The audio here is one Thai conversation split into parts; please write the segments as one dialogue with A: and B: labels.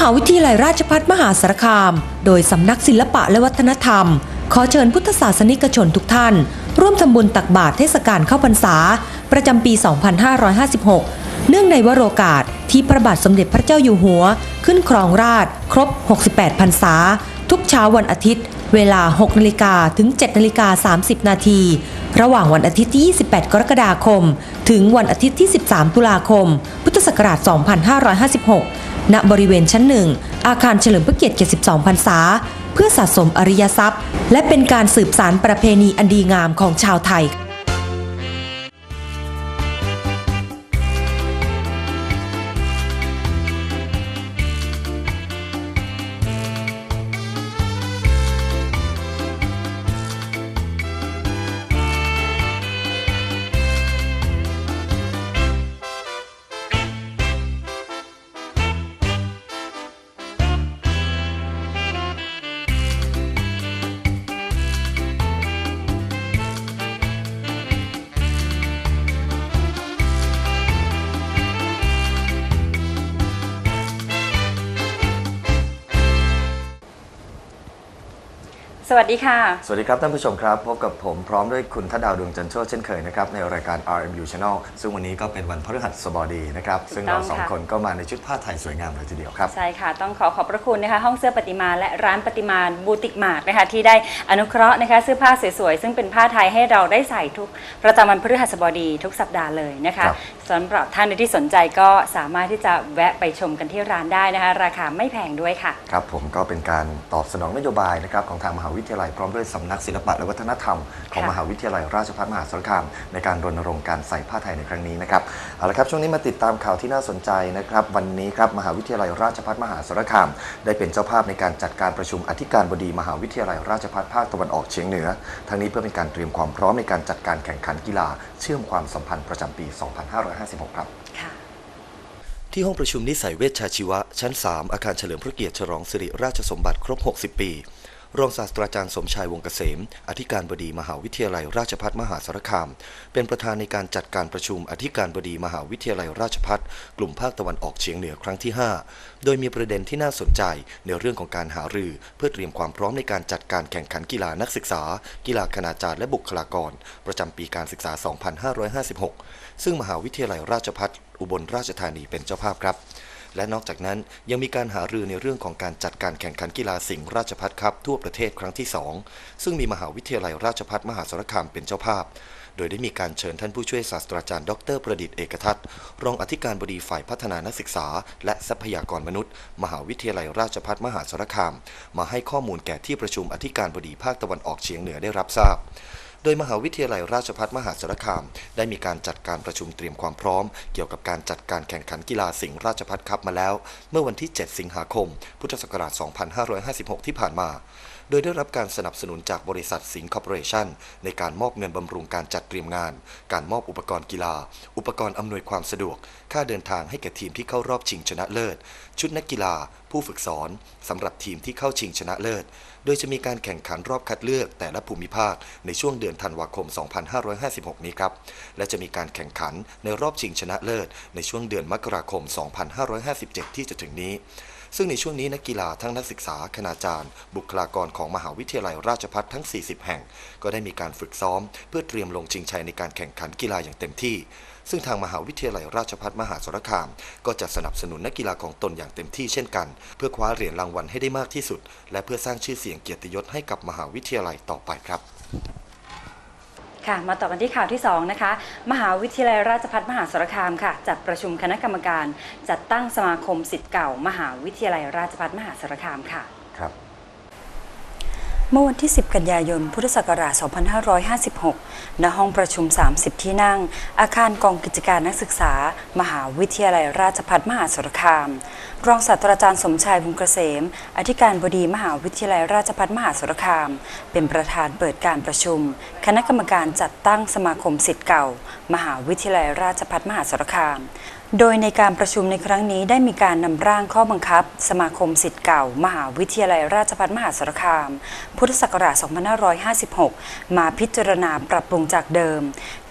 A: หาวิทยาลัยราชภัฏมหาสารคาม โดยสำนักศิลปะและวัฒนธรรม ขอเชิญพุทธศาสนิกชนทุกท่าน ร่วมทำบุญตักบาตรเทศกาลเข้าพรรษา ประจำปี 2556 เนื่องในวโรกาสที่พระบาทสมเด็จพระเจ้าอยู่หัว ขึ้นครองราชครบ 68 พรรษา ทุกเช้าวันอาทิตย์ เวลา 6นาฬิกาถึง 7นาฬิกา30 นาทีระหว่างวันอาทิตย์ที่ 28 กรกฎาคม ถึงวันอาทิตย์ที่ 13 ตุลาคม พุทธศักราช 2556 ณบริเวณชั้นหนึ่งอาคารเฉลิมพระเกียรติ 72 พรรษา เพื่อสะสมอริยทรัพย์ และเป็นการสืบสารประเพณีอันดีงามของชาวไทย
B: วัสดีค่ะ
C: สวัสดีครับท่านผู้ชมครับ พบกับผมพร้อมด้วยคุณทัดดาวดวงจันทร์โชติเช่นเคยนะครับในรายการ RMU Channel ซึ่งวันนี้ก็เป็นวันพฤหัสบดีนะครับ ซึ่งเราสอง
B: ค่ะ
C: คนก็มาในชุดผ้าไทยสวยงามเลยทีเดียวครับ
B: ใช่ค่ะ ต้องขอขอบพระคุณนะคะ ห้องเสื้อปฏิมาและร้านปฏิมาบูติกมาร์กนะคะที่ได้อนุเคราะห์นะคะเสื้อผ้าสวยๆ ซึ่งเป็นผ้าไทยให้เราได้ใส่ทุกประจำวันพฤหัสบดีทุกสัปดาห์เลยนะคะ
C: ครับ
B: สำหรับท่านที่สนใจก็สามารถที่จะแวะไปชมกันที่ร้านได้นะคะ ราคาไม่แพงด้วยค่ะ
C: ครับผมก็เป็นการตอบสนองนโยบายนะครับของทางมหาวิทยาลัยพร้อมด้วยสำนักศิลปะและวัฒนธรรมของ
B: ค่ะ
C: มหาวิทยาลัยราชภัฏมหาสารคาม ในการรณรงค์การใส่ผ้าไทยในครั้งนี้นะครับเอาละครับช่วงนี้มาติดตามข่าวที่น่าสนใจนะครับ วันนี้ครับมหาวิทยาลัยราชภัฏมหาสารคาม ได้เป็นเจ้าภาพในการจัดการประชุมอธิการบดีมหาวิทยาลัยราชภัฏภาคตะวันออกเฉียงเหนือ ทั้งนี้เพื่อเป็นการเตรียมความพร้อมในการจัดการแข่งขันกีฬา เชื่อมความสัมพันธ์ประจำปี2556 ครับ
B: ค่ะ
C: ที่ห้องประชุมนิสัยเวชชาชีวะ ชั้น 3 อาคารเฉลิมพระเกียรติฉลองสิริราชสมบัติครบ 60 ปี รองศาสตราจารย์สมชายวงเกษม อธิการบดีมหาวิทยาลัยราชภัฏมหาสารคาม เป็นประธานในการจัดการประชุมอธิการบดีมหาวิทยาลัยราชภัฏกลุ่มภาคตะวันออกเฉียงเหนือครั้งที่ 5 โดยมีประเด็นที่น่าสนใจในเรื่องของการหารือ เพื่อเตรียมความพร้อมในการจัดการแข่งขันกีฬานักศึกษา กีฬาคณาจารย์และบุคลากร ประจำปีการศึกษา 2556 ซึ่งมหาวิทยาลัยราชภัฏอุบลราชธานีเป็นเจ้าภาพครับ และนอกจากนั้นยังมีการหารือในเรื่องของการจัดการแข่งขันกีฬาสิงห์ราชพัฒครับทั่วประเทศครั้งที่ 2 ซึ่งมีมหาวิทยาลัยราชพัฒมหาสารคามเป็นเจ้าภาพ โดยได้มีการเชิญท่านผู้ช่วยศาสตราจารย์ดรประดิษฐ์เอกทัศน์รองอธิการบดีฝ่ายพัฒนานักศึกษา และทรัพยากรมนุษย์ มหาวิทยาลัยราชพัฒมหาสารคาม มาให้ข้อมูลแก่ที่ประชุมอธิการบดีภาคตะวันออกเฉียงเหนือได้รับทราบ โดยมหาวิทยาลัยราชภัฏมหาสารคาม ได้มีการจัดการประชุมเตรียมความพร้อม เกี่ยวกับการจัดการแข่งขันกีฬาสิงห์ราชภัฏคัพมาแล้ว เมื่อวันที่ 7 สิงหาคม พุทธศักราช 2556 ที่ผ่านมาโดยได้รับการสนับสนุนจากบริษัทสิงห์คอร์ปอเรชั่นในการมอบเงินบำรุงการจัดเตรียมงาน การมอบอุปกรณ์กีฬา อุปกรณ์อำนวยความสะดวก ค่าเดินทางให้แก่ทีมที่เข้ารอบชิงชนะเลิศ ชุดนักกีฬา ผู้ฝึกสอนสำหรับทีมที่เข้าชิงชนะเลิศ โดยจะมีการแข่งขันรอบคัดเลือกแต่ละภูมิภาคในช่วงเดือนธันวาคม 2556 นี้ครับ และจะมีการแข่งขันในรอบชิงชนะเลิศในช่วงเดือนมกราคม 2557 ที่จะถึงนี้ ซึ่งในช่วงนี้นักกีฬาทั้งนักศึกษาคณาจารย์ บุคลากรของมหาวิทยาลัยราชภัฏทั้ง 40 แห่ง ก็ได้มีการฝึกซ้อม เพื่อเตรียมลงชิงชัยในการแข่งขันกีฬาอย่างเต็มที่ ซึ่งทางมหาวิทยาลัยราชภัฏมหาสารคาม ก็จะสนับสนุนนักกีฬาของตนอย่างเต็มที่เช่นกัน เพื่อคว้าเหรียญรางวัลให้ได้มากที่สุด และเพื่อสร้างชื่อเสียงเกียรติยศให้กับมหาวิทยาลัยต่อไปครับ
B: ค่ะมาต่อกันที่ข่าวที่2นะคะมหาวิทยาลัยราชภัฏมหาสารคามค่ะ จัดประชุมคณะกรรมการ จัดตั้งสมาคมสิทธิ์เก่า มหาวิทยาลัยราชภัฏมหาสารคามค่ะ เมื่อวันที่ 10 กันยายน พุทธศักราช 2556 ณ ห้องประชุม 30 ที่นั่ง อาคารกองกิจการนักศึกษา มหาวิทยาลัยราชภัฏมหาสารคาม รองศาสตราจารย์สมชายวงศ์เกษม อธิการบดีมหาวิทยาลัยราชภัฏมหาสารคาม เป็นประธานเปิดการประชุม คณะกรรมการจัดตั้งสมาคมสิทธิ์เก่า มหาวิทยาลัยราชภัฏมหาสารคาม โดยในการประชุมในครั้งนี้ได้มีการนำร่างข้อบังคับ สมาคมสิทธิ์เก่า มหาวิทยาลัยราชภัฏมหาสารคาม พุทธศักราช 2556 มาพิจารณาปรับปรุงจากเดิม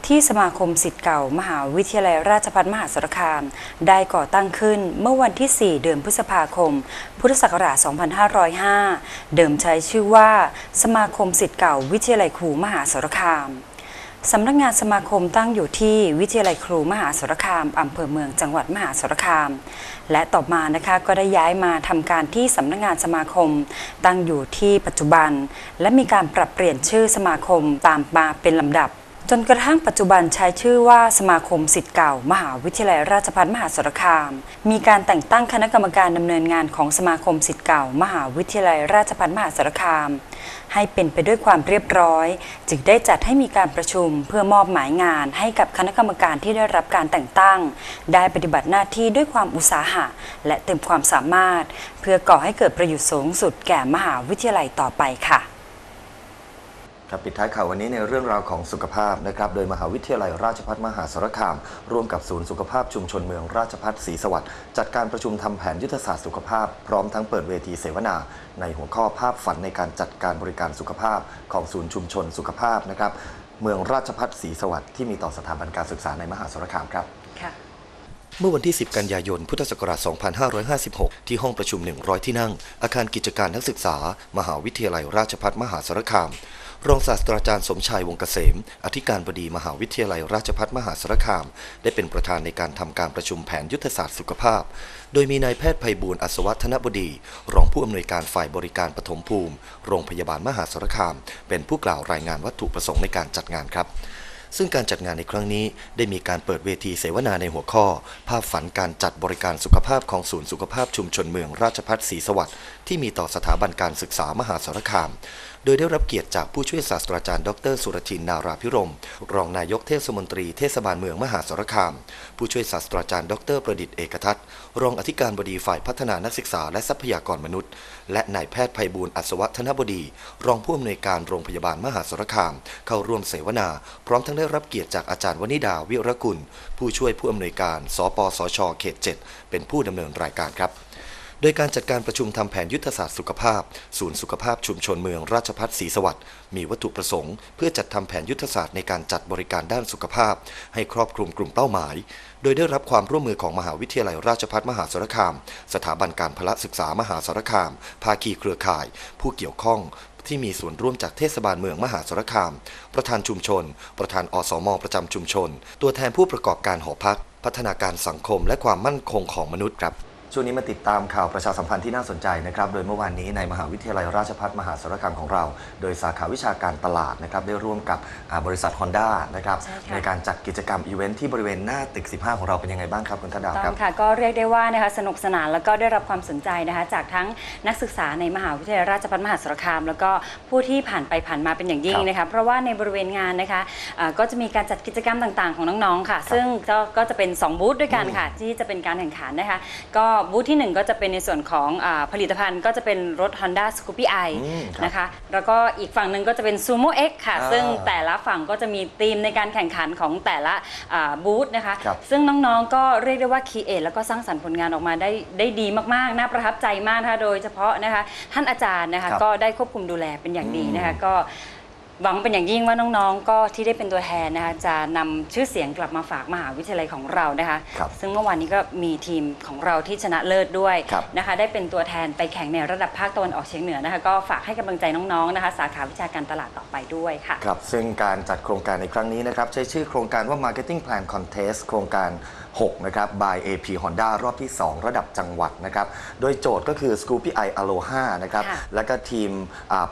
B: ที่สมาคมสิทธิ์เก่า มหาวิทยาลัยราชภัฏมหาสารคาม ได้ก่อตั้งขึ้นเมื่อวันที่ 4 เดือนพฤษภาคม พุทธศักราช 2505 เดิมใช้ชื่อว่า สมาคมสิทธิ์เก่า วิทยาลัยครูมหาสารคาม สำนักงานสมาคมตั้งอยู่ที่วิทยาลัยครูมหาสารคามอำเภอเมืองจังหวัดมหาสารคาม และต่อมานะคะก็ได้ย้ายมาทำการที่สำนักงานสมาคม ตั้งอยู่ที่ปัจจุบัน และมีการปรับเปลี่ยนชื่อสมาคมตามมาเป็นลำดับ จนกระทั่งปัจจุบันใช้ชื่อว่าสมาคมสิทธิ์เก่า มหาวิทยาลัยราชภัฏมหาสารคาม มีการแต่งตั้งคณะกรรมการดำเนินงานของสมาคมสิทธิ์เก่า มหาวิทยาลัยราชภัฏมหาสารคาม ให้เป็นไปด้วยความเรียบร้อย จึงได้จัดให้มีการประชุมเพื่อมอบหมายงานให้กับคณะกรรมการที่ได้รับการแต่งตั้ง ได้ปฏิบัติหน้าที่ด้วยความอุตสาหะ และเต็มความสามารถ เพื่อก่อให้เกิดประโยชน์สูงสุดแก่มหาวิทยาลัยต่อไปค่ะ
C: ครับปิดท้ายข่าววันนี้ในเรื่องราวของสุขภาพนะครับ โดยมหาวิทยาลัยราชภัฏมหาสารคาม ร่วมกับศูนย์สุขภาพชุมชนเมืองราชภัฏศรีสวัสดิ์จัดการประชุมทำแผนยุทธศาสตร์สุขภาพ พร้อมทั้งเปิดเวทีเสวนา ในหัวข้อภาพฝันในการจัดการบริการสุขภาพ ของศูนย์ชุมชนสุขภาพนะครับ เมืองราชภัฏศรีสวัสดิ์ที่มีต่อสถาบันการศึกษาในมหาสารคามครับ
B: ค่ะ
C: เมื่อวันที่ 10 กันยายน พุทธศักราช 2556 ที่ห้องประชุม 100 ที่นั่ง อาคารกิจการนักศึกษา มหาวิทยาลัยราชภัฏมหาสารคาม รองศาสตราจารย์สมชายวงเกษม อธิการบดีมหาวิทยาลัยราชภัฏมหาสารคาม ได้เป็นประธานในการทำการประชุมแผนยุทธศาสตร์สุขภาพ โดยมีนายแพทย์ไพบูลอัศวัฒนบดี รองผู้อำนวยการฝ่ายบริการปฐมภูมิ โรงพยาบาลมหาสารคาม เป็นผู้กล่าวรายงานวัตถุประสงค์ในการจัดงานครับซึ่งการจัดงานในครั้งนี้ได้มีการเปิดเวทีเสวนาในหัวข้อ ภาพฝันการจัดบริการสุขภาพของศูนย์สุขภาพชุมชนเมืองราชพัฒศรีสวัสดิ์ที่มีต่อสถาบันการศึกษามหาสารคาม โดยได้รับเกียรติจากผู้ช่วยศาสตราจารย์ ดร สุรชินนาราพิรม รองนายกเทศมนตรีเทศบาลเมืองมหาสารคาม ผู้ช่วยศาสตราจารย์ ดร ประดิษฐ์เอกทัศน์รองอธิการบดีฝ่ายพัฒนานักศึกษาและทรัพยากรมนุษย์ และนายแพทย์ไพบูลอัศวัฒนบดี รองผู้อำนวยการโรงพยาบาลมหาสารคาม เข้าร่วมเสวนา พร้อมทั้งได้รับเกียรติจากอาจารย์วนิดาวิรกุล ผู้ช่วยผู้อำนวยการ สปสช เขต 7 เป็นผู้ดำเนินรายการครับ โดยการจัดการประชุมทำแผนยุทธศาสตร์สุขภาพ ศูนย์สุขภาพชุมชนเมืองราชพัฒศรีสวัสดิ์มีวัตถุประสงค์ เพื่อจัดทำแผนยุทธศาสตร์ในการจัดบริการด้านสุขภาพ ให้ครอบคลุมกลุ่มเป้าหมาย โดยได้รับความร่วมมือของมหาวิทยาลัยราชภัฏมหาสารคาม สถาบันการพละศึกษามหาสารคาม ภาคีเครือข่าย ผู้เกี่ยวข้องที่มีส่วนร่วมจากเทศบาลเมืองมหาสารคาม ประธานชุมชน ประธานอสมประจำชุมชน ตัวแทนผู้ประกอบการหอพัก พัฒนาการสังคมและความมั่นคงของมนุษย์ครับ ช่วงนี้มาติดตามข่าวประชาสัมพันธ์ที่น่าสนใจนะครับ โดยเมื่อวานนี้ในมหาวิทยาลัยราชภัฏมหาสารคามของเรา โดยสาขาวิชาการตลาดนะครับได้ร่วมกับอ่าบริษัท Honda นะครับ
B: ใช่ค่ะ
C: ในการจัดกิจกรรมอีเวนท์ที่บริเวณหน้าตึก 15 ของเราเป็นยังไงบ้างครับคุณธดา
B: ต้
C: ครั
B: อบงค่ะก็เรียกได้ว่านะคะสนุกสนานแล้วก็ได้รับความสนใจนะคะจากทั้งนักศึกษาในมหาวิทยาลัยราชภัฏมหาสารคาม แล้วก็ผู้ที่ผ่านไปผ่านมาเป็นอย่างยิ่ง
C: ครับ
B: นะคะเพราะว่าในบริเวณงานนะคะเอ่อก็จะมีการจัดกิจกรรมต่างๆ ของน้องๆค่ะ ซึ่งก็ก็จะเป็น 2 บูธด้วยกันค่ะที่จะเป็นการแข่งขันนะคะก็บูธทีหนึ่1 ก็จะเป็นในส่วนของอาผลิตภัณฑ์ก็จะเป็นรถ Honda Scoopy i
C: อืมครับ
B: นะคะ แล้วก็อีกฝั่งหนึ่งก็จะเป็น Sumo X ค่ะ
C: อ่า
B: ซึ่งแต่ละฝั่งก็จะมีธีมในการแข่งขันของแต่ละอ่าบูธนะคะ
C: ครับ
B: ซึ่งน้องๆก็เรียกได้ว่าคีเอทแล้วก็สร้างสรรค์ผลงานออกมาได้ได้ดีมากๆ น่าประทับใจมากนะคะโดยเฉพาะนะคะท่านอาจารย์นะคะ
C: ครับ
B: ก็ได้ควบคุมดูแลเป็นอย่างดีนะคะ
C: อืม
B: ก็ หวังเป็นอย่างยิ่งว่าน้องๆ ก็ที่ได้เป็นตัวแทนนะคะจะนำชื่อเสียงกลับมาฝากมหาวิทยาลัยของเรานะคะ
C: ครับ
B: ซึ่งเมื่อวานนี้ก็มีทีมของเราที่ชนะเลิศด้วย
C: ครับ
B: นะคะ ได้เป็นตัวแทนไปแข่งในระดับภาคตะวันออกเฉียงเหนือนะคะ ก็ฝากให้กำลังใจน้องๆนะคะ สาขาวิชาการตลาดต่อไปด้วยค่ะ
C: ครับซึ่งการจัดโครงการในครั้งนี้นะครับ ใช้ชื่อโครงการว่า Marketing Plan Contest โครงการ 6 นะครับ by AP Honda รอบที่ 2 ระดับจังหวัดนะครับ โดยโจทย์ก็คือ Scoopy i Aloha นะครับ
B: ค่ะ
C: แล้วก็ทีม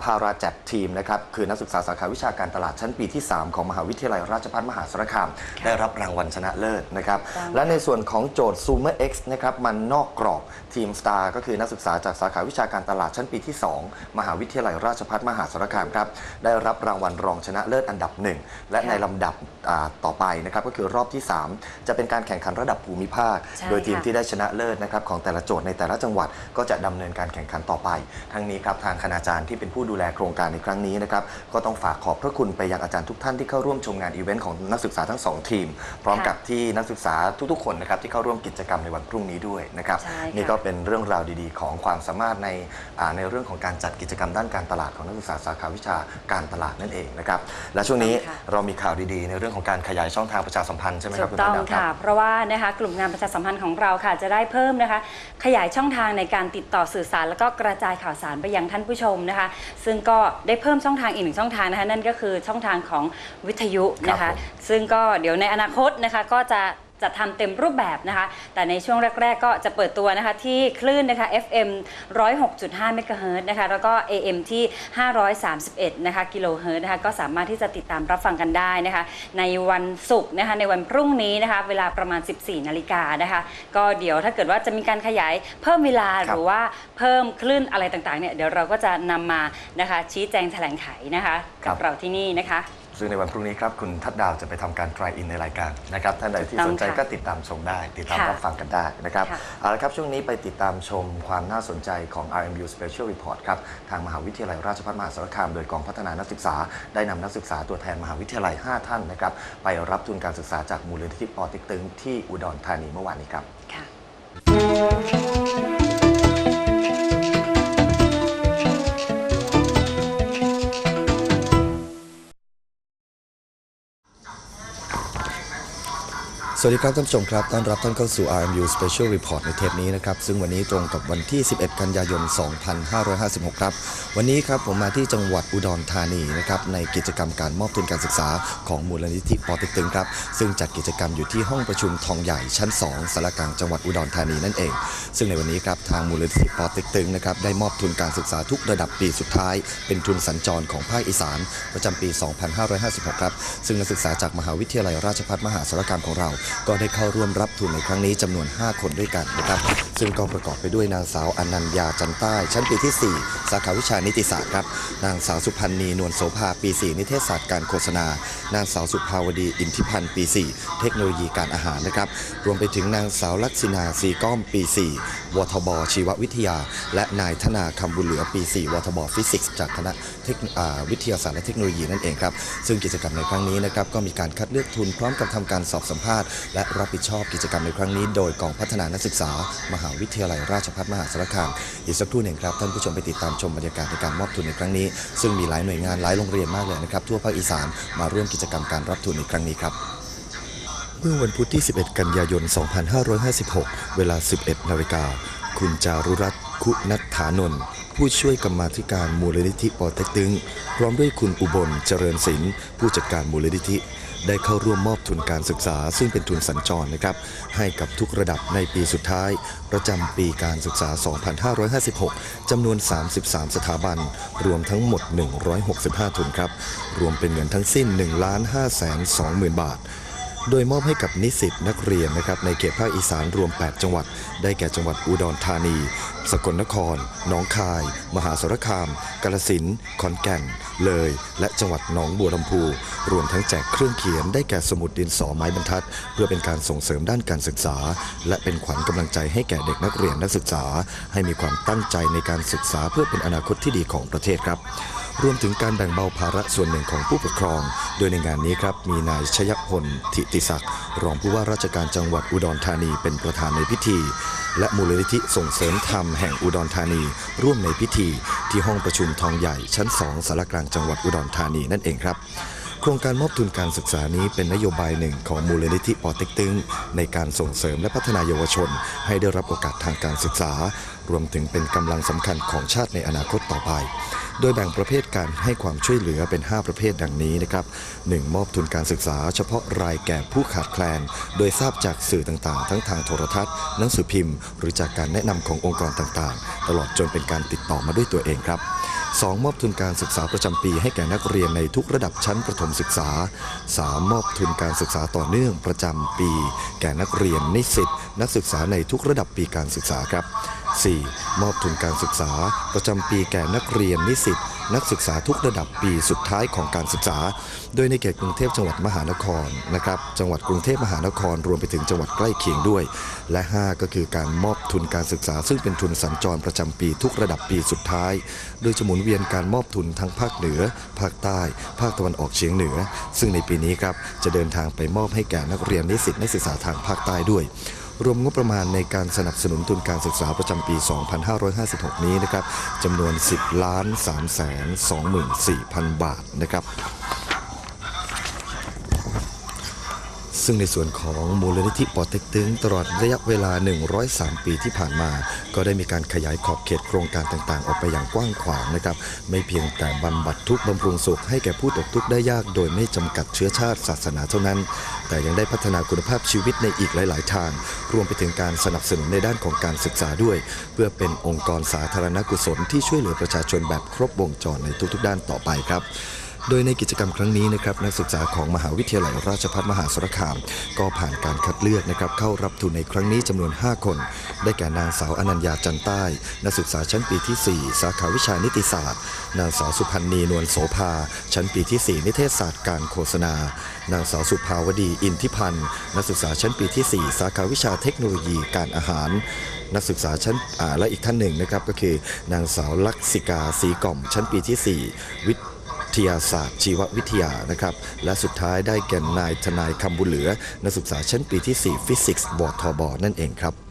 C: พาราจัดทีมนะครับ คือนักศึกษาสาขาวิชาการตลาดชั้นปีที่ 3 ของมหาวิทยาลัยราชภัฏมหาสารคาม ได้รับรางวัลชนะเลิศนะครับ
B: ต้อง
C: และในส่วนของโจทย์ Zoomer X นะครับมันนอกกรอบทีม Star ก็คือนักศึกษาจากสาขาวิชาการตลาดชั้นปีที่ 2 มหาวิทยาลัยราชภัฏมหาสารคามครับได้รับรางวัลรองชนะเลิศอันดับหนึ่งและในลำดับอ่าต่อไปนะครับก็คือรอบที่ 3 จะเป็นการแข่งขันขันระดับภูมิภาค
B: ใช่
C: โดยทีม
B: ค่ะ
C: ที่ได้ชนะเลิศนะครับของแต่ละโจทย์ในแต่ละจังหวัดก็จะดำเนินการแข่งขันต่อไป ทั้งนี้ครับทางคณาจารย์ที่เป็นผู้ดูแลโครงการในครั้งนี้นะครับก็ต้องฝากขอบพระคุณไปยังอาจารย์ทุกท่านที่เข้าร่วมชมงานอีเวนต์ของนักศึกษาทั้งสองทีม พร้อมกับที่นักศึกษาทุกๆคนนะครับที่เข้าร่วมกิจกรรมในวันพรุ่งนี้ด้วยนะครับ
B: ใช่ค่ะ
C: นี่ก็เป็นเรื่องราวดีๆ ของความสามารถในอ่าในเรื่องของการจัดกิจกรรมด้านการตลาดของนักศึกษาสาขาวิชาการตลาดนั่นเองนะครับและช่วงนี้
B: ค่ะ
C: เรามีข่าวดีๆ ในเรื่องของการขยายช่องทางประชาสัมพันธ์ใช่ไหมค
B: ถู
C: รับ
B: ก
C: คุณ
B: ต้อง
C: ธนารับ
B: ค่ะเพราะว่านะคะกลุ่มงานประชาสัมพันธ์ของเราค่ะ จะได้เพิ่มนะคะ ขยายช่องทางในการติดต่อสื่อสาร แล้วก็กระจายข่าวสารไปยังท่านผู้ชมนะคะ ซึ่งก็ได้เพิ่มช่องทางอีกหนึ่งช่องทางนะคะนั่นก็คือช่องทางของวิทยุนะ
C: ครั
B: คะ
C: บผม
B: ซึ่งก็เดี๋ยวในอนาคตนะคะก็จะ จะทำเต็มรูปแบบนะคะ แต่ในช่วงแรก ๆ ก็จะเปิดตัวนะคะที่คลื่นนะคะ FM 106.5เมกะเฮิรตซ์นะคะ แล้วก็ AM ที่ 531 นะคะกิโลเฮิรตซ์นะคะ ก็สามารถที่จะติดตามรับฟังกันได้นะคะ ในวันศุกร์นะคะ ในวันพรุ่งนี้นะคะ เวลาประมาณ 14 นาฬิกานะคะ ก็เดี๋ยวถ้าเกิดว่าจะมีการขยายเพิ่มเวลา
C: ครับ
B: หรือว่าเพิ่มคลื่นอะไรต่างๆเนี่ย เดี๋ยวเราก็จะนำมานะคะ ชี้แจงแถลงไขนะคะกับเราที่นี่นะคะ
C: ซึ่งในวันพรุ่งนี้ครับคุณทัดดาวจะไปทำการ try in ในรายการนะครับท่านใดที่สนใจ
B: ถูกต้องค่ะ
C: ก็ติดตามชมได้ ติดตาม
B: ค่ะ
C: รับฟังกันได้นะครับ
B: ค่ะ
C: เอาละครับช่วงนี้ไปติดตามชมความน่าสนใจของ RMU Special Report ครับทางมหาวิทยาลัยราชภัฏมหาสารคาม โดยกองพัฒนานักศึกษา ได้นำนักศึกษาตัวแทนมหาวิทยาลัย 5 ท่านนะครับไปรับทุนการศึกษาจากมูลนิธิปอเต็กตึงที่อุดรธานีเมื่อวานนี้ครับ
B: ค่ะ
C: สวัสดีครับท่านผู้ชมครับ ต้อนรับท่านเข้าสู่ RMU Special Report ในเทปนี้นะครับ ซึ่งวันนี้ตรงกับวันที่ 11 กันยายน 2556 ครับ วันนี้ครับผมมาที่จังหวัดอุดรธานีนะครับ ในกิจกรรมการมอบทุนการศึกษาของมูลนิธิปอเต็กตึงครับ ซึ่งจัดกิจกรรมอยู่ที่ห้องประชุมทองใหญ่ชั้น 2สารกลางจังหวัดอุดรธานีนั่นเอง ซึ่งในวันนี้ครับทางมูลนิธิปอเต็กตึงนะครับได้มอบทุนการศึกษาทุกระดับปีสุดท้าย เป็นทุนสัญจรของภาคอีสาน ประจำปี 2556 ครับ ซึ่งนักศึกษาจากมหาวิทยาลัยราชภัฏมหาสารคามของเราก็ได้เข้าร่วมรับทุนในครั้งนี้จำนวน 5 คนด้วยกันนะครับ ซึ่งก็ประกอบไปด้วยนางสาวอนัญญาจันใต้ ชั้นปีที่ 4 สาขาวิชานิติศาสตร์ครับ นางสาวสุพันธ์นีนวลโสภาปี 4 นิเทศศาสตร์การโฆษณา นางสาวสุภาวดีอินทิพันธ์ปี 4 เทคโนโลยีการอาหารนะครับ รวมไปถึงนางสาวลักษณาสีก้อมปี 4 วทบ ชีววิทยา และนายธนาคำบุญเหลือปี 4 วทบฟิสิกส์จากคณะวิทยาศาสตร์และเทคโนโลยีนั่นเองครับ ซึ่งกิจกรรมในครั้งนี้นะครับก็มีการคัดเลือกทุนพร้อมกับทำการสอบสัมภาษณ์และรับผิดชอบกิจกรรมในครั้งนี้ โดยกองพัฒนานักศึกษา มหาวิทยาลัยราชภัฏมหาสารคามอีกสักครู่หนึ่งครับท่านผู้ชมไปติดตามชมบรรยากาศในการมอบทุนในครั้งนี้ ซึ่งมีหลายหน่วยงานหลายโรงเรียนมากเลยนะครับทั่วภาคอีสานมาร่วมกิจกรรมการรับทุนในครั้งนี้ครับเมื่อวันพุธที่ 11 กันยายน 2556 เวลา 11 นาฬิกา คุณจารุรัตน์ คุณัฐฐานนท์ ผู้ช่วยกรรมาธิการมูลนิธิปอเต็กตึง พร้อมด้วยคุณอุบล เจริญศิลป์ผู้จัดการมูลนิธิ ได้เข้าร่วมมอบทุนการศึกษา ซึ่งเป็นทุนสัญจรนะครับ ให้กับทุกระดับในปีสุดท้าย ประจำปีการศึกษา 2556 จำนวน 33 สถาบัน รวมทั้งหมด 165 ทุนครับ รวมเป็นเงินทั้งสิ้น 1 5 2 0 0 0 0 บาท โดยมอบให้กับนิสิตนักเรียนนะครับในเขตภาคอีสานรวม 8 จังหวัด ได้แก่จังหวัดอุดรธานี สกลนคร หนองคาย มหาสารคาม กาฬสินธุ์ขอนแก่น เลย และจังหวัดหนองบัวลำพูรวมทั้งแจกเครื่องเขียนได้แก่สมุดดินสอไม้บรรทัด เพื่อเป็นการส่งเสริมด้านการศึกษา และเป็นขวัญกำลังใจให้แก่เด็กนักเรียนนักศึกษา ให้มีความตั้งใจในการศึกษาเพื่อเป็นอนาคตที่ดีของประเทศครับ รวมถึงการแบ่งเบาภาระส่วนหนึ่งของผู้ปกครอง โดยในงานนี้ครับมีนายชยพลทิติศักดิ์รองผู้ว่าราชการจังหวัดอุดรธานีเป็นประธานในพิธี และมูลนิธิส่งเสริมธรรมแห่งอุดรธานี ร่วมในพิธี ที่ห้องประชุมทองใหญ่ชั้น 2สารกลางจังหวัดอุดรธานีนั่นเองครับ โครงการมอบทุนการศึกษานี้เป็นนโยบายหนึ่งของมูลนิธิปอเต็กตึงในการส่งเสริมและพัฒนายาวชน ให้ได้รับโอกาสทางการศึกษา รวมถึงเป็นกำลังสำคัญของชาติในอนาคตต่อไป โดยแบ่งประเภทการให้ความช่วยเหลือเป็น 5 ประเภทดังนี้นะครับ 1. มอบทุนการศึกษา เฉพาะรายแก่ผู้ขาดแคลน โดยทราบจากสื่อต่างๆ ทั้งทางโทรทัศน์ หนังสือพิมพ์ หรือจากการแนะนำขององค์กรต่างๆ ตลอดจนเป็นการติดต่อมาด้วยตัวเองครับ 2. มอบทุนการศึกษาประจำปีให้แก่นักเรียนในทุกระดับชั้นประถมศึกษา 3. มอบทุนการศึกษาต่อเนื่องประจำปี แก่นักเรียนนิสิตนักศึกษาในทุกระดับปีการศึกษาครับ 4. มอบทุนการศึกษาประจำปีแก่นักเรียนนิสิต นักศึกษาทุกระดับปีสุดท้ายของการศึกษา โดยในเขตกรุงเทพจังหวัดมหานครนะครับจังหวัดกรุงเทพมหานครรวมไปถึงจังหวัดใกล้เคียงด้วย และ 5 ก็คือการมอบทุนการศึกษา ซึ่งเป็นทุนสัญจรประจำปีทุกระดับปีสุดท้าย โดยจะหมุนเวียนการมอบทุนทั้งภาคเหนือ ภาคใต้ ภาคตะวันออกเฉียงเหนือ ซึ่งในปีนี้ครับจะเดินทางไปมอบให้แก่นักเรียนนิสิตนักศึกษาทางภาคใต้ด้วย รวมงบประมาณในการสนับสนุนทุนการศึกษาประจำปี 2556 นี้นะครับจำนวน 10 ล้าน3แสน24,000 บาทนะครับ ซึ่งในส่วนของมูลนิธิปอเต็กตึงตลอดระยะเวลา 103 ปีที่ผ่านมา ก็ได้มีการขยายขอบเขตโครงการต่างๆ ออกไปอย่างกว้างขวางนะครับ ไม่เพียงแต่บำบัดทุกข์บำรุงสุขให้แก่ผู้ตกทุกข์ได้ยากโดยไม่จำกัดเชื้อชาติศาสนาเท่านั้น แต่ยังได้พัฒนาคุณภาพชีวิตในอีกหลาย ๆ ทาง รวมไปถึงการสนับสนุนในด้านของการศึกษาด้วย เพื่อเป็นองค์กรสาธารณกุศลที่ช่วยเหลือประชาชนแบบครบวงจรในทุก ๆ ด้านต่อไปครับ โดยในกิจกรรมครั้งนี้นะครับนักศึกษาของมหาวิทยาลัยราชภัฏมหาสารคาม ก็ผ่านการคัดเลือกนะครับเข้ารับทุนในครั้งนี้จำนวน 5 คน ได้แก่นางสาวอนัญญาจันใต้ นักศึกษาชั้นปีที่ 4 สาขาวิชานิติศาสตร์ นางสาวสุพันธ์นีนวลโสภา ชั้นปีที่ 4 นิเทศศาสตร์การโฆษณา นางสาวสุภาวดีอินทิพันธ์นักศึกษาชั้นปีที่ 4 สาขาวิชาเทคโนโลยีการอาหารนักศึกษาชั้นอ่าและอีกท่านหนึ่งนะครับก็คือนางสาวลักษิกาสีกล่อมชั้นปีที่ 4 วิท ทยาศาสตร์ ชีววิทยานะครับและสุดท้ายได้แก่นายทนายคำบุญเหลือนักศึกษาชั้นปีที่ 4 ฟิสิกส์วทบนั่นเองครับ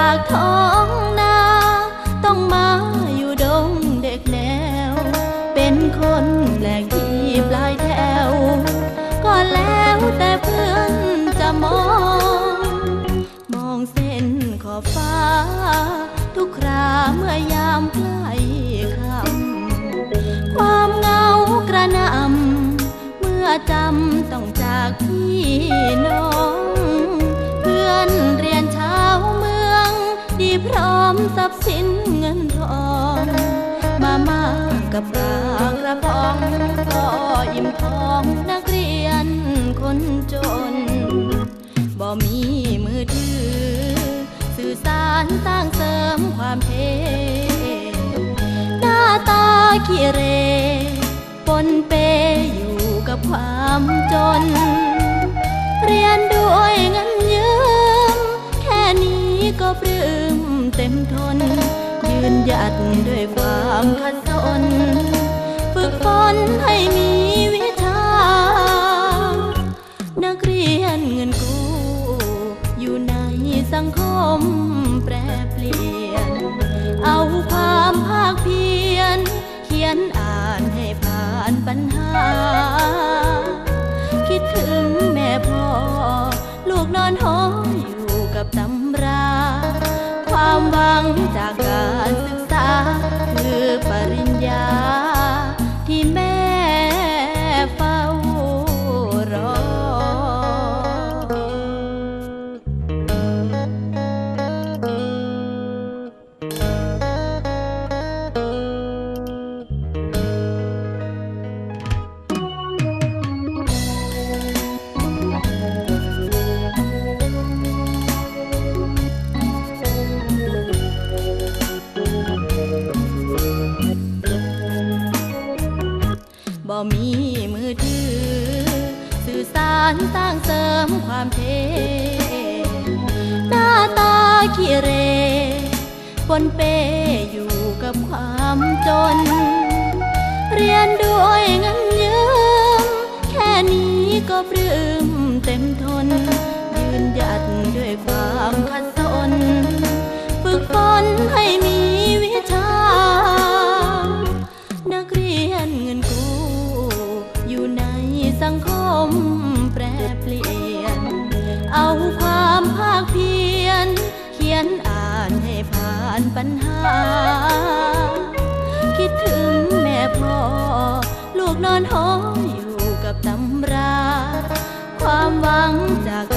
D: จากท้องนา ต้องมาอยู่ดงเด็กแนว เป็นคนแปลกที่ปลายแถว ก็แล้วแต่เพื่อนจะมอง มองเส้นขอบฟ้า ทุกคราเมื่อยามใกล้คำความเหงากระนำเมื่อจำต้องจากพี่น้อง ทรัพย์สินเงินทองมามากับปลากระป๋องก็อิ่มท้องนักเรียนคนจน บ่มีมือถือ สื่อสารสร้างเสริมความเทหน้าตาขี้เหรปนเปอยู่กับความจน เรียนด้วยเงินยืม แค่นี้ก็ปลื้ม ต็มทน ยืนหยัดด้วยความขัดสน ฝึกฝนให้มีวิชา นักเรียนเงินกู้ อยู่ในสังคม็มีมือถือ สื่อสารสร้างเสริมความเท หน้าตาขี้เรปนเปอยู่กับความจน เรียนด้วยเงินยืม แค่นี้ก็ปลื้มเต็
E: มทน ยืนหยัดด้วยความขัดสน ฝึกฝนให้มี คิดถึงแม่พ่อ ลูกนอนหออยู่กับตำรา ความหวังจาก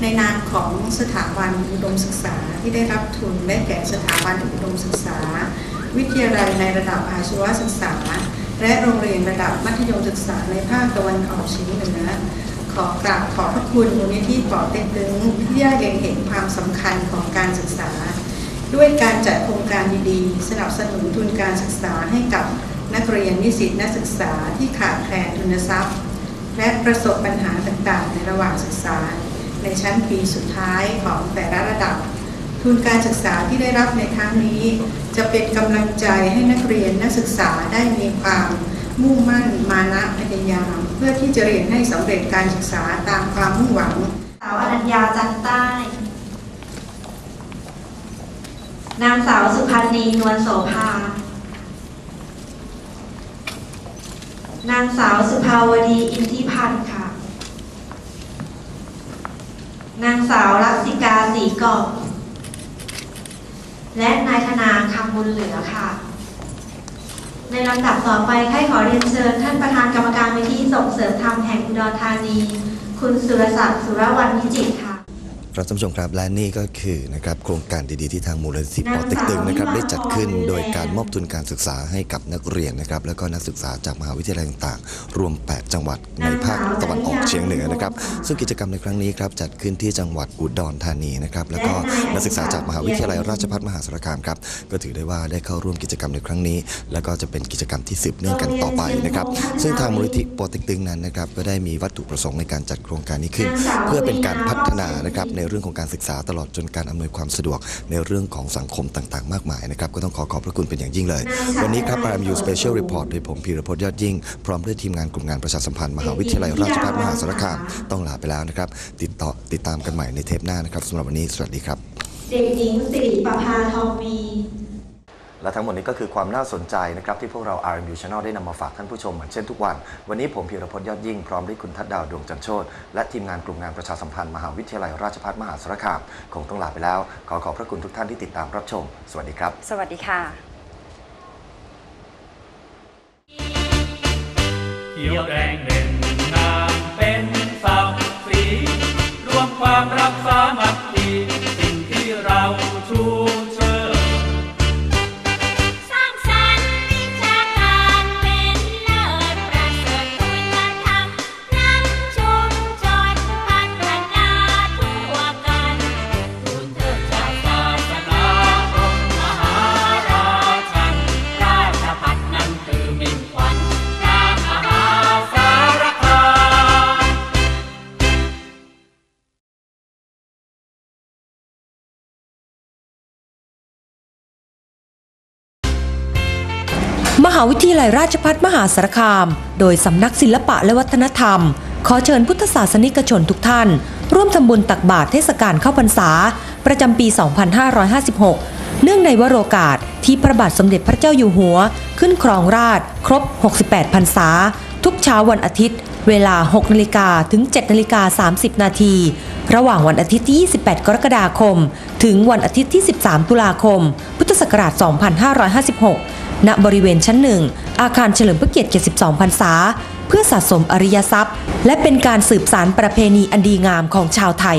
F: ในนามของสถาบันอุดมศึกษาที่ได้รับทุนได้แก่สถาบันอุดมศึกษา วิทยาลัยในระดับอาชีวศึกษา และโรงเรียนระดับมัธยมศึกษาในภาคตะวันออกเฉียงเหนือขอกราบขอบพระคุณมูลนิธิป่อเต็กตึงที่ได้เล็งเห็นความสำคัญของการศึกษา ด้วยการจัดโครงการดีๆ สนับสนุนทุนการศึกษาให้กับนักเรียนนิสิตนักศึกษาที่ขาดแคลนทุนทรัพย์ และประสบปัญหาต่างๆ ในระหว่างศึกษา ในชั้นปีสุดท้ายของแต่ละระดับ ทุนการศึกษาที่ได้รับในครั้งนี้ จะเป็นกำลังใจให้นักเรียนนักศึกษาได้มีความมุ่งมั่นมานะพยายาม เพื่อที่จะเรียนให้สำเร็จการศึกษาตามความมุ่งหวัง
G: สาวอนัญญาจันใต้ นางสาวสุพันธ์ีนวลโสภา นางสาวสุภาวดีอินทิพันธ์ค่ะ นางสาวรักษิกาสีกอบ และนายธนาคำบุญเหลือค่ะ ในลำดับต่อไปให้ขอเรียนเชิญ ท่านประธานกรรมการวิทีส่งเสริมธรรมแห่งอุดรธานี คุณสุรศักดิ์สุรวรรณวิจิตค่ะ
C: ครับท่านผู้ชมครับและนี่ก็คือนะครับโครงการดีๆที่ทางมูลนิธิปอเต็กตึงนะครับได้จัดขึ้นโดยการมอบทุนการศึกษาให้กับนักเรียนนะครับแล้วก็นักศึกษาจากมหาวิทยาลัยต่างๆ รวม 8 จังหวัดในภาคตะวันออกเฉียงเหนือนะครับซึ่งกิจกรรมในครั้งนี้ครับจัดขึ้นที่จังหวัดอุดรธานีนะครับแล้วก็นักศึกษาจากมหาวิทยาลัยราชภัฏมหาสารคามครับก็ถือได้ว่าได้เข้าร่วมกิจกรรมในครั้งนี้ แล้วก็จะเป็นกิจกรรมที่สืบเนื่องกันต่อไปนะครับซึ่งทางมูลนิธิปอเต็กตึงนั้นนะครับก็ได้มีวัตถุประสงค์ในการจัดโครงการนี้ขึ้น เพื่อเป็นการพัฒนานะครับในเรื่องของการศึกษาตลอดจนการอำนวยความสะดวกในเรื่องของสังคมต่างๆ มากมายนะครับก็ต้องขอขอบพระคุณเป็นอย่างยิ่งเลย วันนี้ครับ RMU Special Report โดยผมพีรพจน์ยอดยิ่ง พร้อมด้วยทีมงานกลุ่มงานประชาสัมพันธ์มหาวิทยาลัยราชภัฏมหาสารคามต้องลาไปแล้วนะครับติดต่อติดตามกันใหม่ในเทปหน้านะครับสำหรับวันนี้สวัสดีครับ
G: เด็กหญิงสิริประภาทองมี
C: และทั้งหมดนี้ก็คือความน่าสนใจนะครับที่พวกเรา RMU Channel ได้นำมาฝากท่านผู้ชมเหมือนเช่นทุกวัน วันนี้ผมพีรพจน์ยอดยิ่งพร้อมด้วยคุณทัดดาวดวงจันทร์โชตและทีมงานกลุ่มงานประชาสัมพันธ์มหาวิทยาลัยราชภัฏมหาสารคามคงต้องลาไปแล้ว ขอขอบพระคุณทุกท่านที่ติดตามรับชม สวัสดีครับ
B: สวัสดีค่ะ
H: เขียวแดงเด่นงามเป็นศักดิ์ศรีรวมความรักสามัคคีสิ่งที่เราชู หาวิ
A: ทยาลัยราชภัฏมหาสารคาม โดยสำนักศิลปะและวัฒนธรรม ขอเชิญพุทธศาสนิกชนทุกท่าน ร่วมทำบุญตักบาตรเทศกาลเข้าพรรษา ประจำปี 2556 เนื่องในวโรกาสที่พระบาทสมเด็จพระเจ้าอยู่หัว ขึ้นครองราช ครบ 68 พรรษา ทุกเช้าวันอาทิตย์ เวลา 6นาฬิกาถึง 7นาฬิกา30 นาที ระหว่างวันอาทิตย์ที่ 28 กรกฎาคม ถึงวันอาทิตย์ที่ 13 ตุลาคม พุทธศักราช 2556 ณบริเวณชั้นหนึ่ง อาคารเฉลิมพระเกียรติ 72 พรรษา เพื่อสะสมอริยทรัพย์ และเป็นการสืบสารประเพณีอันดีงามของชาวไทย